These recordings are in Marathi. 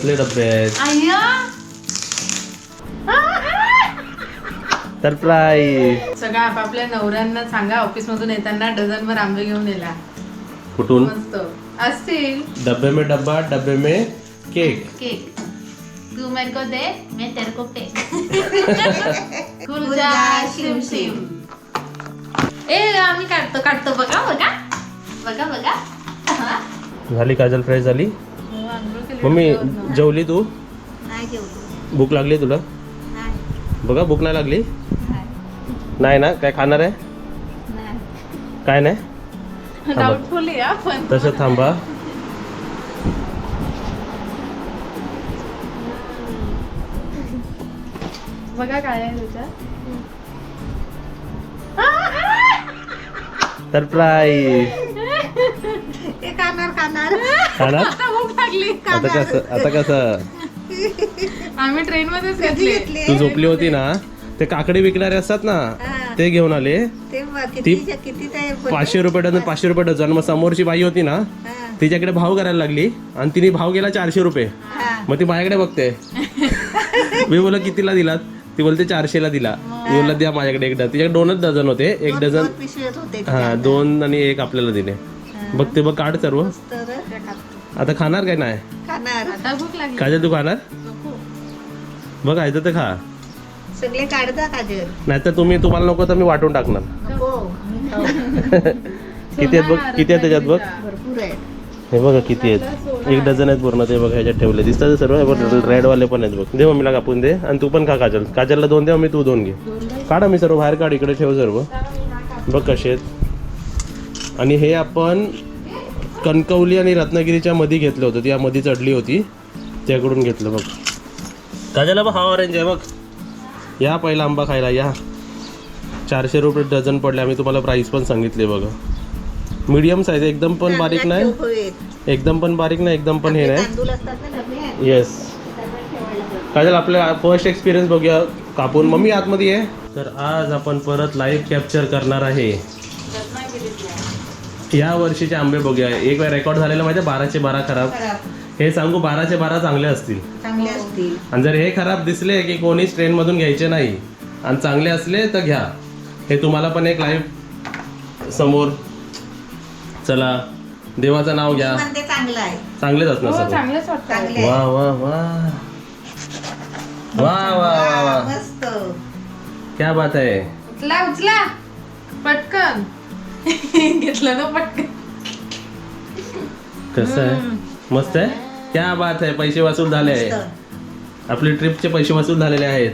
कसले डबे आहेत अय्या सरप्राईज सगळ्या आपापल्या नवऱ्यांना सांगा ऑफिस मधून येताना डझन भर आंबे घेऊन येला. कुठून? मस्त. असतील. डब्बे में डब्बा डब्बे में केक. केक. तू मेरे को दे मैं तेरे को पे खुलजा शिम शिम ए आम्ही काढतो काढतो. बघा बघा. बघा बघा. हा. झाली काजल फ्राय झाली? मम्मी. जेवली तू? भूक लागली तुला? नाही. बघा भूक नाही लागली? नाही नाही ना? काय खाणार आहे? नाही. काय नाही? तसं थांबा. बघा काय आहे सरप्राईज. खाणार. खाणार? आता कसं आता कसं? आम्ही ट्रेन मध्येच घेतली. घेतले? तू झोपली होती ना? ते काकडे विकणारे असतात ना. ते घेऊन आले. ते बघ, कितीच्या किती ते बोलले. पाचशे रुपये डझन पाचशे रुपये डझन मग समोरची बाई होती ना हा, तिच्याकडे भाव करायला लागली आणि तिने भाव केला चारशे रुपये. हा. मग ती माझ्याकडे बघते. मी बोला कितीला दिलात? ती बोलते चारशेला दिला. मी बोलला द्या माझ्याकडे एक डझन तिच्याकडे दोनच डझन होते. एक दोन- डझन दोन पिशव्यात होते हा दोन आणि एक आपल्याला दिले. बघते बघ काढ सर्व. तर आता खाणार काय नाही? खाणार. आता भूक लागली. काजल तू खाणार? नको. बघ खायचं तर खा. सगळे काढता काजल नाहीतर तुम्ही तुम्हाला नको तर मी वाटून टाकणार. नको. किती आहेत बघ? किती आहेत त्याच्यात बघ? भरपूर आहे हे बघा किती आहेत. एक डझन आहेत पूर्ण ते बघ ह्याच्यात ठेवले. दिसतात सर्व? हे बघ रेडवाले पण आहेत बघ. दे मम्मीला कापून दे आणि तू पण खा काजल. काजलला दोन दे मम्मी तू दोन घे. काढ मी सर्व बाहेर काढ इकडे ठेव सर्व. बघ कसे आहेत. आणि हे आपण कणकवली आणि रत्नागिरीच्या मध्ये घेतलं होतं. ती या मध्ये चढली होती. त्याकडून घेतलं बघ. काजलला बघ हा ऑरेंज आहे बघ. या पहिला आंबा खायला या. चारशे रुपये डझन पडले. आम्ही तुम्हाला प्राईस पण सांगितले बघा. मीडियम साईज एकदम पण बारीक नाही. एकदम पण बारीक नाही एकदम पण हे नाही. येस काजल आपल्या फर्स्ट एक्सपिरियन्स बघूया. कापून. मम्मी आतमध्ये आहे तर आज आपण परत लाईव्ह कॅप्चर करणार आहे. या वर्षीचे आंबे बघूया. एक वेळ रेकॉर्ड झालेला माहिती बाराचे बारा खराब. खराब. हे सांगू बाराचे बारा चांगले असतील. चांगले असतील. आणि जर हे खराब दिसले की कोणीच ट्रेनमधून घ्यायचे नाही आणि चांगले असले तर घ्या. हे तुम्हाला पण एक लाईव्ह समोर. चला देवाचं नाव घ्या. चांगलेच असणार हो सर्व चांगलंच वाटतं चांगले वा वा वा. वा वा वा वा. मस्त. क्या बात आहे. उचला उचला. पटकन. घेतलं ना पटकन. कसं आहे? मस्त आहे? क्या बात आहे. पैसे वसूल झाले आहे. आपले ट्रिपचे पैसे वसूल झालेले आहेत.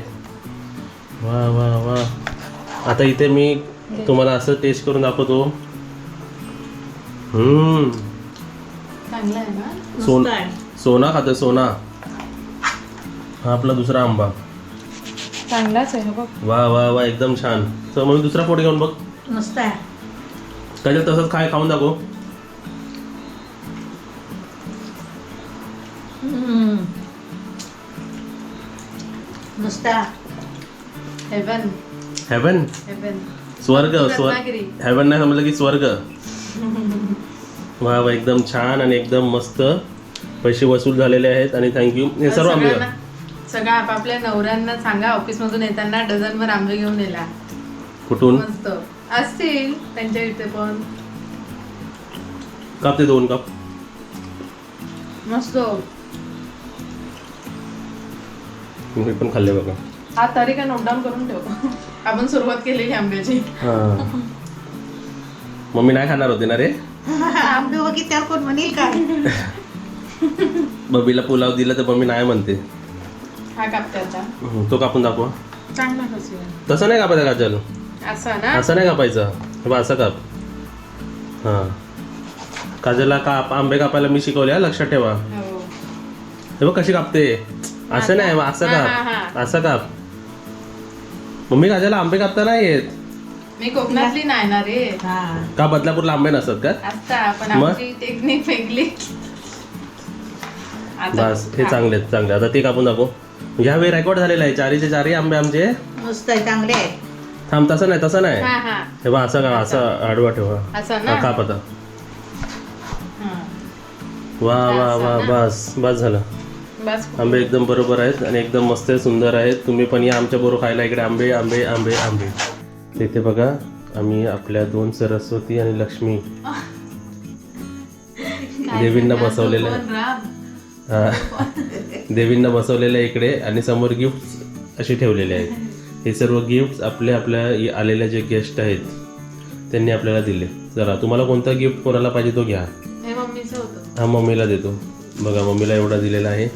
वा वा वा. आता इथे मी तुम्हाला असं टेस्ट करून दाखवतो. हम्म. चांगलं आहे ना? सोन. सोना खातो सोना. हा आपला दुसरा आंबा. चांगलाच आहे बघ. वा वा वा. एकदम छान. तर मग दुसरा फोड घेऊन बघ. मस्त आहे. त्याच्यात तसंच काय खाऊन दाखव. हेवन हेवन हेवन स्वर्ग स्वर्ग. हेवन नाही समजलं की स्वर्ग. वा वा एकदम छान आणि एकदम मस्त पैसे वसूल झालेले आहेत आणि थँक्यू हे सर्व आंबे सगळ्या आपापल्या नवऱ्यांना सांगा. ऑफिस मधून येताना डझन भर आंबे घेऊन येला. कुठून? मस्त. असतील त्यांच्या इथे पण. काप ते दोन काप. मस्त. मी पण खाल्ले बघा. हा तारीख नोट डाऊन करून ठेव आपण सुरुवात केलेली आंब्याची. हा. मम्मी नाही खाणार होते ना रे? आंबे बघितल्यावर कोण म्हणेल काय? बबीला पुलाव दिला तर मम्मी नाही म्हणते. हा कापते आता हम्म, तो कापून दाखवा. चांगला कसूया तसं नाही कापायचं काजल. असा ना? असं नाही कापायचं. हे बघ, असं काप. हां. काजलला काप आंबे कापायला मी शिकवले हा, लक्षात ठेवा. हो. हे बघ कशी कापते. असं नाही असं हा, हा, काप. हा. असं काप. मम्मी काजलला आंबे कापता नाही येत. मी कोकणातली नाही ना रे. हा. का बदलापूरला आंबे नसतात का? पण मग? आमची टेक्निक वेगळी. आता बस हे चांगले आहेत, चांगले आता ते कापून दाखव. ह्यावेळी रेकॉर्ड झालेला आहे चारीचे चारही आंबे आमचे. मस्त आहे चांगले आहे थांब तसं नाही तसं नाही. हा हा. हे बघ असं का असं आडवा ठेवा. असं ना? हा, काप आता हा. वा वा वा बस बस झालं. बस. आंबे एकदम बरोबर आहेत आणि एकदम मस्त सुंदर आहेत. तुम्ही पण या आमच्या बरोबर खायला इकडे. आंबे आंबे आंबे आंबे. तिथे बघा आम्ही आपल्या दोन सरस्वती आणि लक्ष्मी देवींना बसवलेलं आहे. हा. देवींना बसवलेलं आहे इकडे आणि समोर गिफ्ट असे ठेवलेले आहेत. हे सर्व गिफ्ट आपल्या आपल्या आलेल्या जे गेस्ट आहेत त्यांनी आपल्याला दिले. चला तुम्हाला कोणता गिफ्ट कोणाला पाहिजे तो घ्या. हे हा मम्मीला देतो. बघा मम्मीला एवढा दिलेला आहे.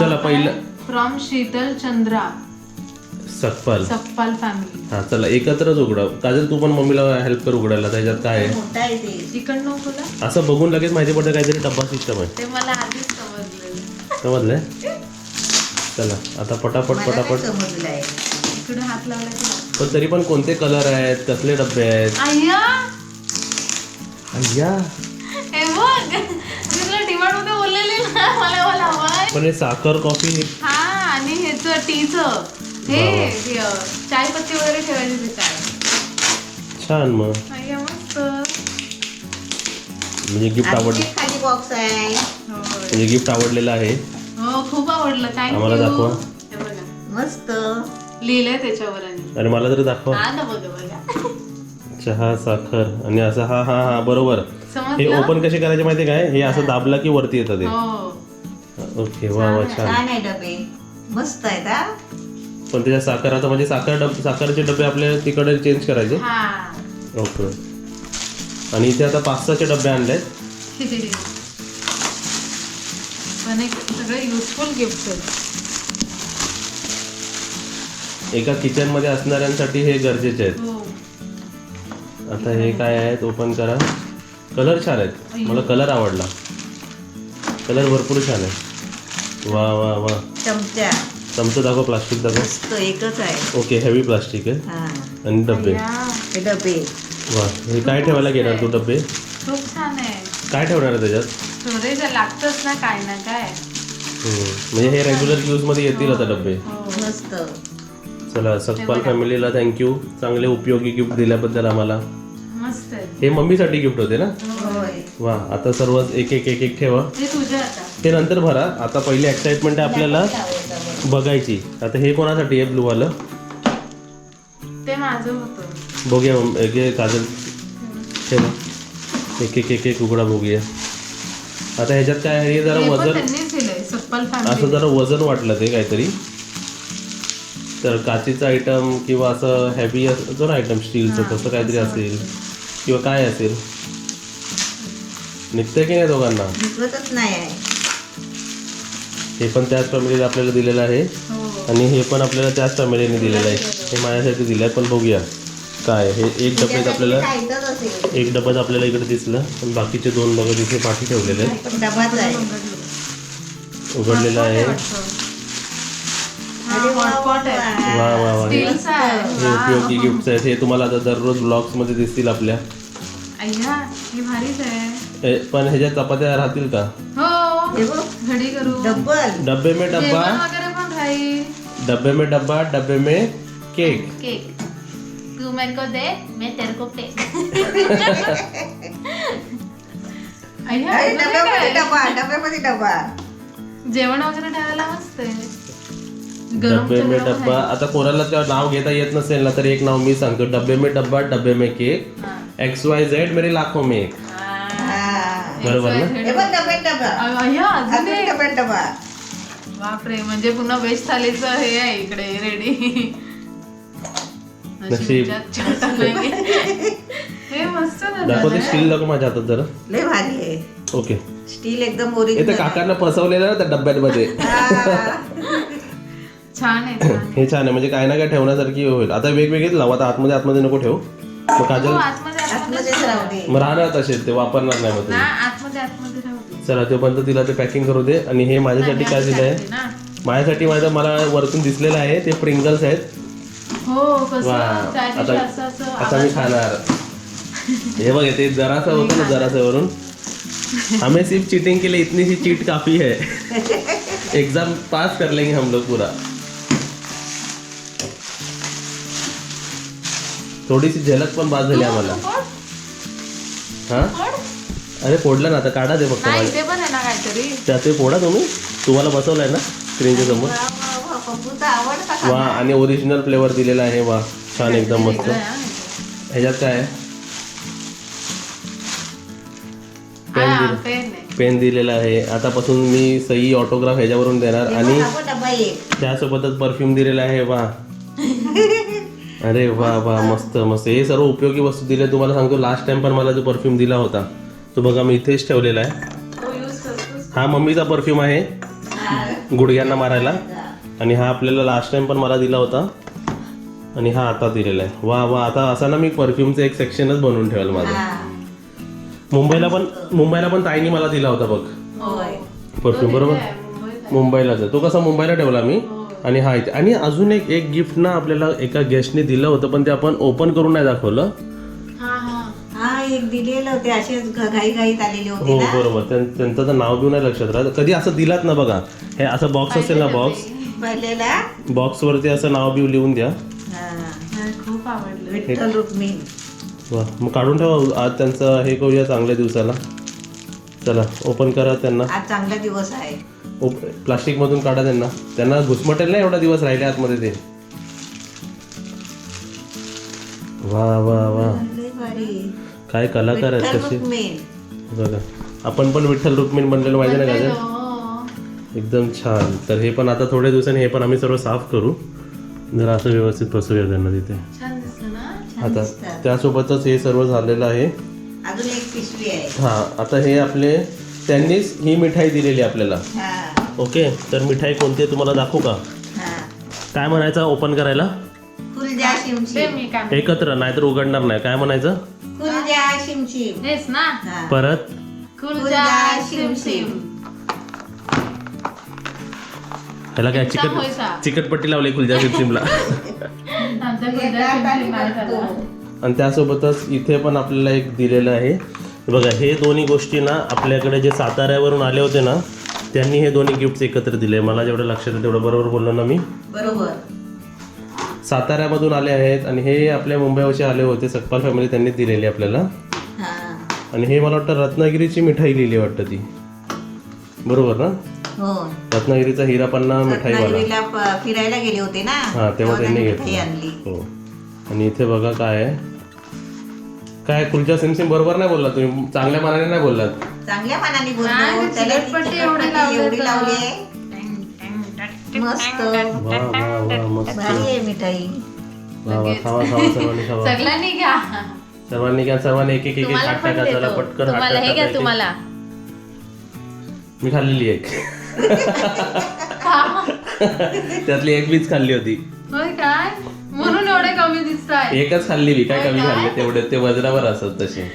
चला, पहिलं- फ्रॉम शीतल चंद्रा सकपाल सकपाल फॅमिली हा चला एकत्रच उघडा. काजल तू पण मम्मीला हेल्प कर उघडायला. त्याच्यात काय आहे? मोठा आहे ते. चिकन नकोला असं बघून लगेच माहिती पडतं काहीतरी डब्बा सिस्टम आहे. ते मला आधीच समजलेलं समजलंय? चला आता पटापट पटापट. समजलं आहे इकडे हात लावला की? पण तरी पण कोणते कलर आहेत? कसले डब्बे आहेत? अय्या अय्या हे बघ! मी तुला डिमांडमध्ये बोललेली ना मला पण हे साखर कॉफी हा आणि ह्याच टीचं. हे हे, अ, चाय पत्ती वगैरे ठेवायची छान मग. अय्या मस्त. म्हणजे गिफ्ट आवड आणि ते खाली बॉक्स आहे. होय. म्हणजे गिफ्ट आवडलेलं आहे. हो खूप आवडलं. आम्हाला थँक्यू दाखवा. हे बघा. मस्त. लिहिलंय त्याच्यावर आणि आणि मला तरी दाखवा. हा ना बघा बघा चहा साखर. आणि असं हा हा हा बरोबर. हे समजलं ओपन कसे करायचे माहिती काय? हे असं दाबला की वरती येतं ते. हो. ओके वा वा छान. छान आहे डबे. मस्त आहेत हा. पण त्याच्या साखर आता म्हणजे साखर डब साखरचे डबे आपल्या तिकडे चेंज करायचे. हा. ओके. आणि इथे आता पाच सहाचे डबे पण एक सगळे युजफुल गिफ्ट आहेत एका किचनमध्ये असणाऱ्यांसाठी हे गरजेचे आहेत. हो. आता हे काय आहेत? ओपन करा. कलर छान आहेत. मला कलर आवडला. कलर भरपूर छान आहे वा वा वा. चमचा. चमचं दाखव प्लास्टिक दाखव. एकच आहे. ओके हेवी प्लास्टिक आहे. हा. आणि डबे हे डबे वा हे काय ठेवायला घेणार तू डबे खूप छान आहे. काय ठेवणार आहे त्याच्यात? स्टोरेज लागतच ना काय ना काय. म्हणजे हे रेग्युलर यूजमध्ये येतील आता डबे हो. मस्त. चला सकपाल फॅमिलीला थँक्यू चांगले उपयोगी गिफ्ट दिल्याबद्दल आम्हाला. हे मम्मीसाठी गिफ्ट होते ना? वा आता सर्व एक एक एक एक ठेवा ते नंतर भरा. आता पहिली एक्साइटमेंट आहे आपल्याला बघायची. आता हे कोणासाठी आहे ब्लू वालं? ते माझं होतं. बघूया मग. एक एक काजल. ठेवा एक एक एक एक उघडा बघूया. आता ह्याच्यात काय आहे? हे जरा वजन असं जरा वजन वाटलं ते काहीतरी. तर काचेचं आयटम किंवा असं हेवी असं ना आयटम स्टीलचं तसं काहीतरी असेल. किंवा काय असेल? निघतंय की नाही दोघांना? विकतच नाही आहे. हे पण त्याच फॅमिलीला आपल्याला दिलेलं आहे. हो. आणि हे पण आपल्याला त्याच फॅमिलीने दिलेलं आहे. हे माझ्यासाठी दिलं आहे पण बघूया. काय हे एक डब्यात आपल्याला एक डब्यात आपल्याला इकडे दिसलं पण बाकीचे दोन बघा तिथे पाठी ठेवलेले आहेत. उघडलेलं आहे. वा, वा वा हे हे उपयोगी गिफ्ट आहेत. हे तुम्हाला आता दररोज ब्लॉग्समध्ये दिसतील आपल्या. अय्या हे भारीच आहे. ए, पण ह्याच्या चपात्या राहतील का? हो. हे बघ. घडी करू. डब्बल. डब्बे में डब्बा. जेवण वगैरे पण राहील. डब्बे में डब्बा डब्बे में केक. केक. तू मेरे को दे मैं तेरे को पे अय्या, अरे अजून डब्यामध्ये काय? डबा डब्यामध्ये डबा जेवण वगैरे ठेवायला मस्त आहे. डब्बे में डब्बा आता कोणाला त्या नाव घेता येत नसेल ना तर एक नाव मी सांगतो. डब्बे में डब्बा डब्बे में केक. हा. एक्स वाय झेड मेरे लाखो में एक. बरोबर ना? हे डब्यात. डब्यात बापरे म्हणजे पुन्हा वेज थालीचं हे आहे इकडे रेडी नशीब. हे मस्त दाखवते. स्टील दाखव माझ्या हातात जरा. लय भारी आहे. ओके. स्टील एकदम ओरिजिनल काकांना फसवलेलं ना त्या डब्यांमध्ये छान आहे छान आहे. हे छान आहे म्हणजे काय ना काय ठेवण्यासारखी होईल. आता वेगवेगळेच लाव आता आतमध्ये आतमध्ये नको ठेव. मग हो, काजल आतमध्ये आतमध्ये आतमध्येच राहू दे मग राहणार तसेच ते वापरणार नाही मग ना तुम्ही आतमध्ये आतमध्ये राहू दे. चला तोपर्यंत तिला ते पॅकिंग करू दे आणि हे माझ्यासाठी काय दिलं आहे ना. माझ्यासाठी माझं मला वरतून दिसलेलं आहे ते प्रिंगल्स आहेत. हो कसं? वा. त्या दिवशी आता असं असं आता मी खाणार. हे बघ ते जरासा होतं ना जरासा वरून. हमें सिर्फ चीटिंग के लिए इतनी सी चीट काफी है एग्जाम पास कर लेंगे हम लोग पूरा. थोडीशी झलक पण बाद झाली आम्हाला. हा. अरे फोडलं ना आता काढा ते फक्त नाही माझ्या इथे पण आहे ना काहीतरी. त्या ते फोडा तुम्ही. तुम्हाला बसवलाय ना स्क्रीनच्या समोर. वा, वा, वा, पप्पूचा आवडता का? वा आणि ओरिजिनल फ्लेवर दिलेला आहे वा. छान एकदम मस्त. ह्याच्यात काय आहे? पेन हा, दिलं. पेन आहे. पेन दिलेला आहे. आतापासून मी सही ऑटोग्राफ ह्याच्यावरून देणार. आणि डबा एक. त्यासोबतच परफ्यूम दिलेला आहे वा. अरे वा वा मस्त. मस्त हे सर्व उपयोगी वस्तू दिले तुम्हाला सांगतो लास्ट टाइम पण मला जो परफ्यूम दिला होता तो बघा मी इथेच ठेवलेला आहे? हा मम्मीचा परफ्यूम आहे गुडघ्यांना मारायला. आणि हा आपल्याला लास्ट टाइम पण मला दिला होता. आणि हा आता दिलेला आहे. वा वा आता असा ना मी परफ्यूमचं एक सेक्शनच बनवून ठेवाल माझं. हा, मुंबईला पण मुंबईला पण ताईनी मला दिला होता बघ. परफ्यूम बरोबर? मुंबईलाच आहे. तो कसा मुंबईला ठेवला मी? आणि हा इथे. आणि अजून एक एक गिफ्ट ना आपल्याला एका गेस्टने दिलं होतं पण ते आपण ओपन करून नाही दाखवलं. हा हा. हा एक दिलेलं होते असेच घाई घाईत आलेले होते हो ना? बरोबर. त्यां- त्यांचं तर नाव बिव नाही लक्षात राहत. कधी असं दिलात ना बघा. हे असं बॉक्स असेल ना बॉक्स पहिलेला बॉक्स वरती असं नाव बिव लिहून द्या. हा, खूप आवडलं. विठ्ठल रुक्मिण. वा मग काढून ठेवा. आज त्यांचं हे करूया चांगल्या दिवसाला. चला ओपन करा त्यांना. आज चांगला दिवस आहे. प्लास्टिक मधून काढा त्यांना. त्यांना घुसमटेल नाही एवढा दिवस राहिले आतमध्ये ते. वा वा वा. काय कलाकार आहेत कसे. बघा. आपण पण विठ्ठल रुक्मिण बनलेलं माहिती ना गाजर. एकदम छान. तर हे पण आता थोड्या दिवसांनी हे पण आम्ही सर्व साफ करू. जरा असं व्यवस्थित बसूया त्यांना तिथे. आता. त्यासोबतच हे सर्व झालेलं आहे. हा आता हे आपले त्यांनीच ही मिठाई दिलेली आपल्याला. ओके तर मिठाई कोणती आहे तुम्हाला दाखवू का? हा. काय म्हणायचं ओपन करायला? मी काय एकत्र नाहीतर उघडणार नाही. काय म्हणायचं? हेच ना. परत? शिमशिम ह्याला काय एकदम चिकट. चिकटपट्टी लावली खुलजा सिमला आमचा शिमशिम. आणि त्यासोबतच इथे पण आपल्याला एक दिलेलं आहे. बघा हे दोन्ही गोष्टी ना आपल्याकडे जे साताऱ्यावरून आले होते ना त्यांनी हे दोन्ही गिफ्ट्स एकत्र दिले. मला जेवढं लक्षात आहे तेवढं बरोबर बोललो ना मी? बरोबर. साताऱ्यामधून आले आहेत आणि हे आपल्या मुंबईवरचे आले होते. सकपाल फॅमिली त्यांनी दिलेली आपल्याला. आणि हे मला वाटतं रत्नागिरीची मिठाई लिहिली वाटतं ती. बरोबर ना? हो. रत्नागिरीचा हिरापन्ना मिठाईवाला रत्नागिरीला प- फिरायला गेले होते ना? हा तेव्हा त्यांनी मिठाई घेतलं हो. आणि इथे बघा काय आहे. काय कुलच्या सिमसिम बरोबर नाही बोलला तुम्ही? चांगल्या मनाने नाही बोललात? चांगल्या मनाने नाही, बोललो त्याला ती चिकटपट्टी चिकटपट्टी एवढी लावली एवढी तर. लावली आहे. मस्त. वा वा वा मस्त. भारी आहे मिठाई. वा वा खावा खावा सर्वांनी खावा सगळ्यांनी घ्या. सर्वांनी घ्या सर्वांनी एक एक एक एक तुम्हाला हात पण टाका चला देतो. पटकन हात तुम्हाला हे टाका, घ्या एक-. तुम्हाला. मी खाल्लेली एक? त्यातली एक मीच खाल्ली होती. होय काय? म्हणून एवढे कमी एकच खाल्ली मी काय कमी खाल्ले? तेवढे ते वजनावर असत तसे.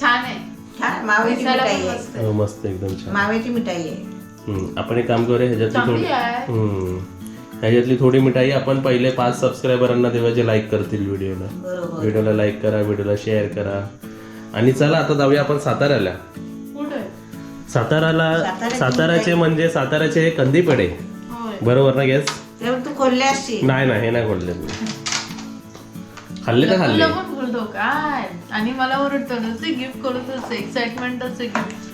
छान आहे. छान माव्याची दिसायला मिठाई पण आहे. मस्त हो, मस्त एकदम छान. मिठाई आहे. हम्म, आपण एक काम करूया ह्याच्यातली चांगली थोडी आहे. हम्म. ह्याच्यातली थोडी मिठाई आपण पहिले पाच सबस्क्रायबरांना देऊया जे लाईक करतील व्हिडिओला. बरोबर. व्हिडिओला लाईक करा व्हिडिओला शेअर करा. आणि चला आता जाऊया आपण साताऱ्याला. कुठे? साताराला साताऱ्याची साताऱ्याचे म्हणजे साताऱ्याचे हे होय. बरोबर ना गॅस तेव्हा तू खोलले असशील. नाही नाही हे नाही खोडले मी. खाल्ले तर खाल्ले. बोलतो काय? आणि मला ओरडतो नुसते गिफ्ट करत असते एक्साइटमेंटच आहे गिफ्ट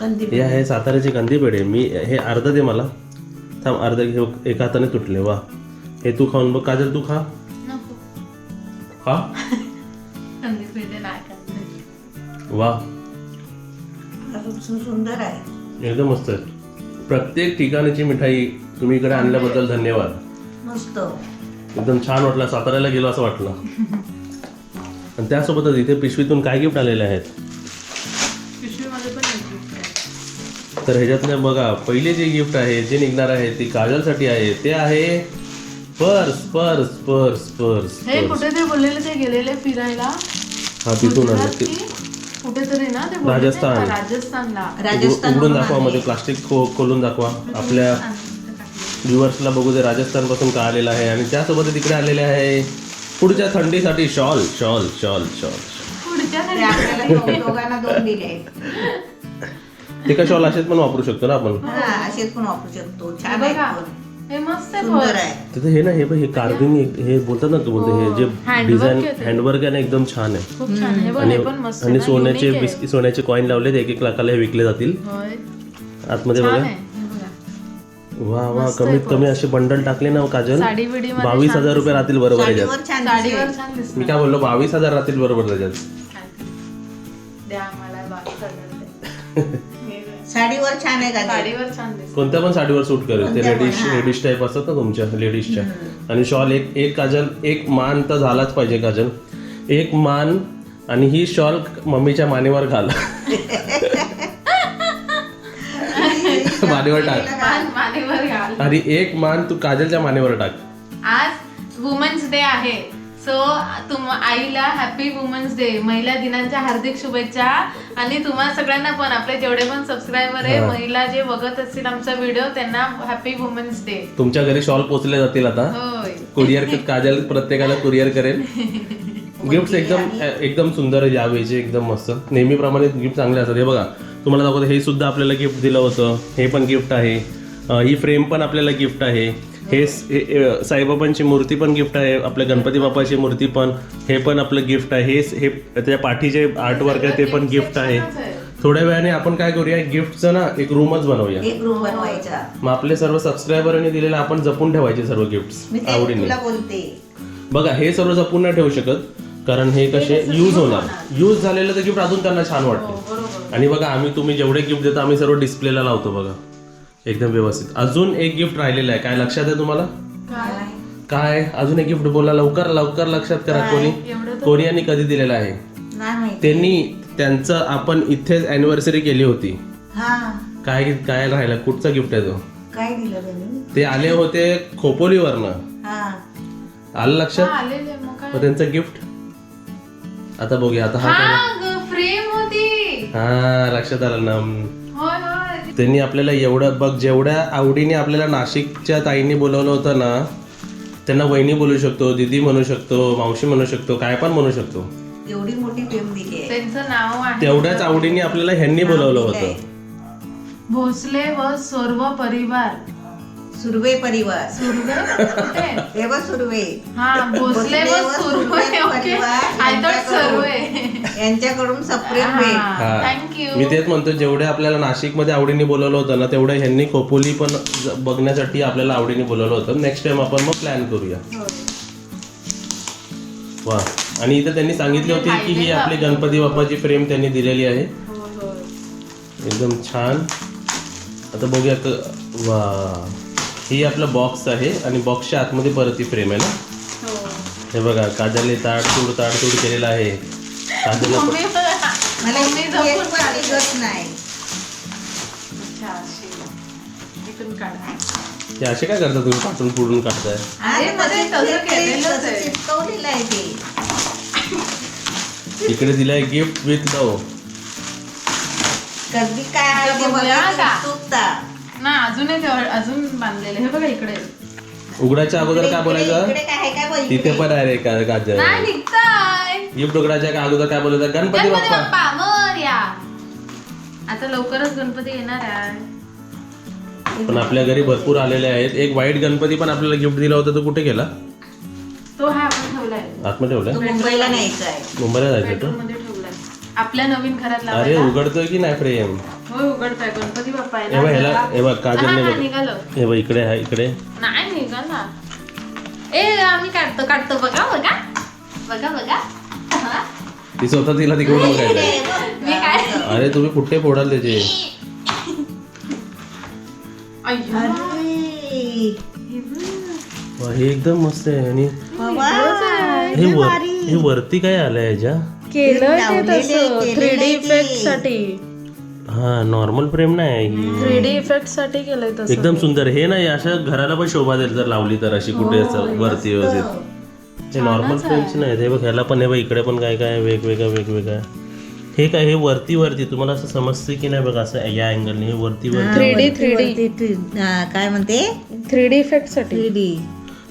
कंदी हे आहे साताऱ्याचे कंदी पेढे. मी हे अर्ध दे मला. थांब अर्ध घे. एका हाताने तुटले वा. हे तू खाऊन बघ. काजल तू खा. नको. खा? कंदी पेढे नाही खात. वा. सुंदर आहे. एकदम मस्त आहे. प्रत्येक ठिकाणची मिठाई तुम्ही इकडे आणल्याबद्दल धन्यवाद. मस्त. एकदम छान वाटलं साताऱ्याला गेलो असं वाटलं. आणि त्यासोबतच इथे पिशवीतून काय गिफ्ट आलेले आहेत. तर ह्याच्यातले बघा पहिले जे गिफ्ट आहे जे निघणार आहे ते काजलसाठी आहे. ते आहे पर्स पर्स पर्स पर्स हे पर्स. कुठे ते बोललेले ते गेलेले फिरायला. हा तिथून आलं कुठेतरी ना ते राजस्थान. राजस्थानला. राजस्थान उघडून दाखवा मध्ये प्लास्टिक खोलून दाखवा. आपल्या व्ह्युअर्सला बघू दे राजस्थानपासून का आलेलं आहे. आणि त्यासोबत तिकडे आलेले आहे पुढच्या थंडीसाठी शॉल शॉल शॉल शॉल. पुढच्या ते आपल्याला दो- दोघांना दोन दिले आहेत. ते का शॉल असेच पण वापरू शकतो ना आपण? हा असेच पण वापरू शकतो. हे छान बघा आहे पण. हे मस्त आहे सुंदर पण. आहे तिथे हे ना हे हे कार्विंग हे बोलतात ना तू बोलते हे जे Handwork डिझाईन. हँडवर्क आहे ना एकदम छान आहे. खूप छान हे बघ आणि हे पण मस्त आहे आणि ना, सोन्याचे. बिस्किट सोन्याचे कॉईन लावलेत एक एक लाखाला हे विकले जातील. होय. आतमध्ये हे बघा. वा वा कमीत कमी असे बंडल टाकले ना हो, काजल? साडी बिडी मध्ये बावीस हजार रुपये राहतील बरोबर याच्यात साडीवर छान साडीवर दिसेल. छान दिसत मी काय बोललो बावीस हजार राहतील बरोबर त्याच्यात. द्या आम्हाला बावीस हजार द्या. साडीवर छान आहे का साडीवर छान दिसत कोणत्या पण साडीवर सूट करेल. ते लेडीज. लेडीज टाईप असतात ना तुमच्या लेडीजच्या आणि शॉल एक एक काजल एक मान तर झालाच पाहिजे काजल. एक मान आणि ही शॉल मम्मीच्या मानेवर घाल. मानेवर टाक. मान मानेवर घाल आणि एक मान तू काजलच्या मानेवर टाक. आज वुमन्स डे आहे. सो तुम आईला हॅपी वुमन्स डे महिला दिनाच्या हार्दिक शुभेच्छा. आणि तुम्हा सगळ्यांना पण आपले जेवढे पण सबस्क्रायबर आहे. महिला जे बघत असतील आमचा व्हिडिओ त्यांना हॅपी वुमन्स डे तुमच्या घरी शॉल पोचले जातील आता. कुरिअर काजल प्रत्येकाला कुरिअर करेल. गिफ्ट एकदम एकदम सुंदर यावेळीचे एकदम मस्त. नेहमीप्रमाणे गिफ्ट चांगले असतात. हे बघा तुम्हाला दाखवतो हे सुद्धा आपल्याला गिफ्ट दिलं होतं. हे पण गिफ्ट आहे. ही फ्रेम पण आपल्याला गिफ्ट आहे. हे हे, साईबाबांची मूर्ती पण गिफ्ट आहे आपल्या गणपती बाप्पाची मूर्ती पण हे पण आपलं गिफ्ट आहे. हे हे त्याच्या पाठीचे आर्ट वर्क आहे ते पण गिफ्ट आहे. थोड्या वेळाने आपण काय करूया गिफ्टचं ना एक रूमच बनवूया. एक रूम बनवायचा. मग आपले सर्व सबस्क्रायबरने दिलेले आपण जपून ठेवायचे सर्व गिफ्ट आवडीने. बघा हे सर्व जपून नाही ठेवू शकत कारण हे कसे यूज होणार. यूज झालेलं तर गिफ्ट अजून त्यांना छान वाटते. आणि बघा आम्ही तुम्ही जेवढे गिफ्ट देतो आम्ही सर्व डिस्प्लेला लावतो बघा. एकदम व्यवस्थित. अजून एक गिफ्ट राहिलेलं आहे. काय लक्षात आहे तुम्हाला? काय? अजून एक गिफ्ट बोला लवकर लवकर लक्षात करा कोणी. कोणी आणि कधी दिलेलं आहे? त्यांनी त्यांचं आपण इथेच अॅनिव्हर्सरी केली होती. हा. काय काय राहिलं? कुठचा गिफ्ट आहे तो? काय दिलं ते आले होते खोपोलीवरनं. हा. आलं लक्षात? त्यांचं गिफ्ट आता बघूया. आता हा फ्रेम होती. हा लक्षात आलं. ना त्यांनी आपल्याला एवढं बघ जेवढ्या आवडीने आपल्याला नाशिकच्या ताईंनी बोलवलं होतं ना त्यांना वहिनी बोलू शकतो दीदी म्हणू शकतो मावशी म्हणू शकतो काय पण म्हणू शकतो. एवढी मोठी दिली आहे. त्यांचं नाव आहे तेवढ्याच आवडीने आपल्याला ह्यांनी बोलवलं होतं. भोसले व सर्व परिवार. सुर्वे परिवार. सुरवे? कुठे? हे बघ सुर्वे. हा भोसले व Surve okay. I thought Surve. यांच्याकडून सपरेट भेट. हा. थँक्यू मी तेच म्हणतो जेवढे आपल्याला नाशिकमध्ये आवडीने बोलवलं होतं ना तेवढं ह्यांनी खोपोली पण ज- बघण्यासाठी आपल्याला आवडीने बोलवलं होतं. नेक्स्ट टाइम आपण मग प्लॅन करूया. वा. आणि इथं त्यांनी सांगितले होते की ही आपली गणपती बाप्पाची फ्रेम त्यांनी दिलेली आहे. एकदम छान. आता बघूया क- वा. ही आपलं बॉक्स आहे आणि बॉक्सच्या आतमध्ये परत ही फ्रेम आहे ना? हे. बघा काजलने ताडतूड ताडतूड केलेलं आहे. मला नाही. काढा. हे असे काय करता तुम्ही? काटून पुडून काढताय? ते- ते. इकडे दिलाय गिफ्ट विथ लव कधी काय ना अजून एक अजून बांधलेले हे बघा इकडे. उघडाच्या अगोदर काय इकडे- बोलायचं? इकडे काय आहे काय बघ तिथे. पण आहे रे का नाही निघताय. गिफ्ट उघडाच्या का अगोदर काय बोलायचं? गणपती गणपती बाप्पा. आता लवकरच गणपती येणार आहे. पण आपल्या घरी भरपूर आलेले आहेत. एक वाईट गणपती पण आपल्याला गिफ्ट दिला होता तो कुठे गेला? तो हा आपण ठेवलाय. आतमध्ये ठेवलाय? तो मुंबईला न्यायचा आहे. मुंबईला जायचं बेडरूम तो मध्ये ठेवलाय. आपल्या नवीन घरात अरे लावायला उघडतोय की नाही प्रेम होय उघडताय. गणपती बाप्पा हे बघ ह्याला हे बघ काजलने हा, हा, बघ. निघालं. हे बघ इकडे आहे इकडे. नाही निघाल ना. ए आम्ही काढतो काढतो. बघा बघा. बघा बघा. हा. ती स्वतः तिला तिकडून मी काय अरे तुम्ही कुठे फोडाल त्याचे? अय्यो. अरे वा, हे एकदम मस्त आहे. आणि हे वर हे वरती काय आलंय ह्याच्या? ते तसं थ्री डी. इफेक्टसाठी. हा नॉर्मल फ्रेम नाही ही. थ्री डी इफेक्टसाठी केलंय तसं एकदम सुंदर. हे नाही अशा घराला पण शोभा देईल जर लावली तर अशी कुठे असं वरती व्यवस्थित. हे नॉर्मल फ्रेम्स नाही हे बघ ह्याला पण हे बघ इकडे पण काय काय वेगवेगळं वेगवेगळं. हे काय हे वरती वरती तुम्हाला असं समजते की नाही बघा असं या अँगलने हे वरती वरती. थ्री डी थ्री डी हा, काय म्हणते? थ्री डी इफेक्टसाठी. थ्री डी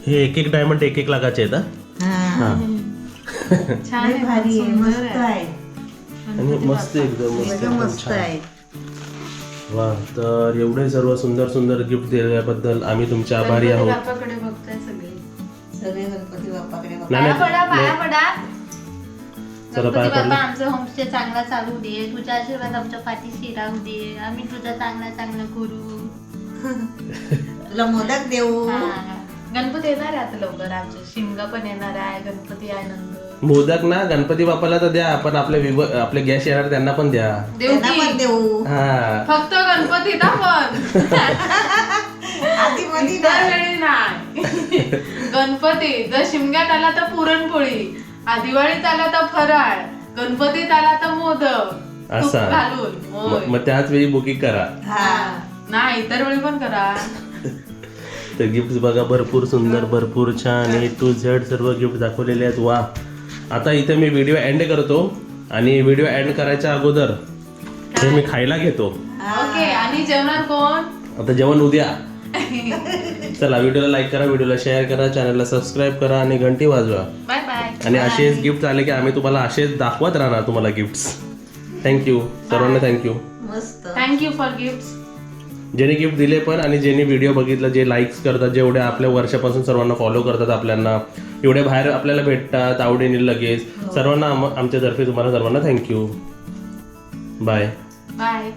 हे एक एक डायमंड एक एक लाखाचे आहेत हा? हा. हा. छान आहे भारी आहे मस्त सुंदर आहे. आहे. आणि मस्त एकदम मस्त एकदम एकदम मस्त छान. आहे. वा तर एवढे सर्व सुंदर सुंदर गिफ्ट दिल्याबद्दल आम्ही तुमचे आभारी आहोत. बाप्पाकडे बघताय सगळे. सगळे गणपती बाप्पाकडे बघ. नाही पाया पडा नाही पाया पडा. चला गणपती पाया बाप्पा पडलं. आमचं होमस्टे चांगला चालू दे. तुझा आशीर्वाद आमच्या पाठीशी राहू दे. आम्ही तुझं चांगलं चांगलं करू. तुला मोदक देऊ. हा. गणपती येणार आहे आता लवकर आमचे. शिमगा पण येणार आहे. गणपती आनंद. मोदक ना गणपती बाप्पाला तर द्या पण आपले विव आपले गॅस येणार त्यांना पण द्या. देऊ त्यांना पण की देऊ. हा. फक्त गणपतीत आपण आधी मधी इतर वेळी नाही. गणपती जर शिमग्यात आला तर पुरणपोळी आ, दिवाळीत आला तर फराळ गणपतीत आला तर मोदक तूप असा. घालून म- होय. मग त्याच वेळी बुकिंग करा. हा. नाही इतर वेळी पण करा. तर गिफ्ट बघा भरपूर सुंदर भरपूर छान ए टू झेड सर्व गिफ्ट दाखवलेले आहेत. वा. आता इथे मी व्हिडिओ एंड करतो. आणि व्हिडिओ एंड करायच्या अगोदर हे मी खायला घेतो. ओके आणि जेवणार कोण? आता जेवण उद्या. चला व्हिडिओला लाईक करा व्हिडिओला शेअर करा चॅनलला सबस्क्राईब करा आणि घंटी वाजवा. बाय बाय आणि असेच गिफ्ट आले की आम्ही तुम्हाला असेच दाखवत राहणार तुम्हाला गिफ्ट्स थँक्यू सर्वांना थँक्यू मस्त थँक्यू फॉर गिफ्ट ज्यांनी गिफ्ट दिले पण आणि ज्यांनी व्हिडिओ बघितलं जे लाईक्स करतात जेवढे आपल्या वर्षापासून सर्वांना फॉलो करतात आपल्याला एवढे बाहेर आपल्याला भेटतात आवडीने लगेच. सर्वांना आम- आमच्यातर्फे तुम्हाला सर्वांना थँक्यू बाय बाय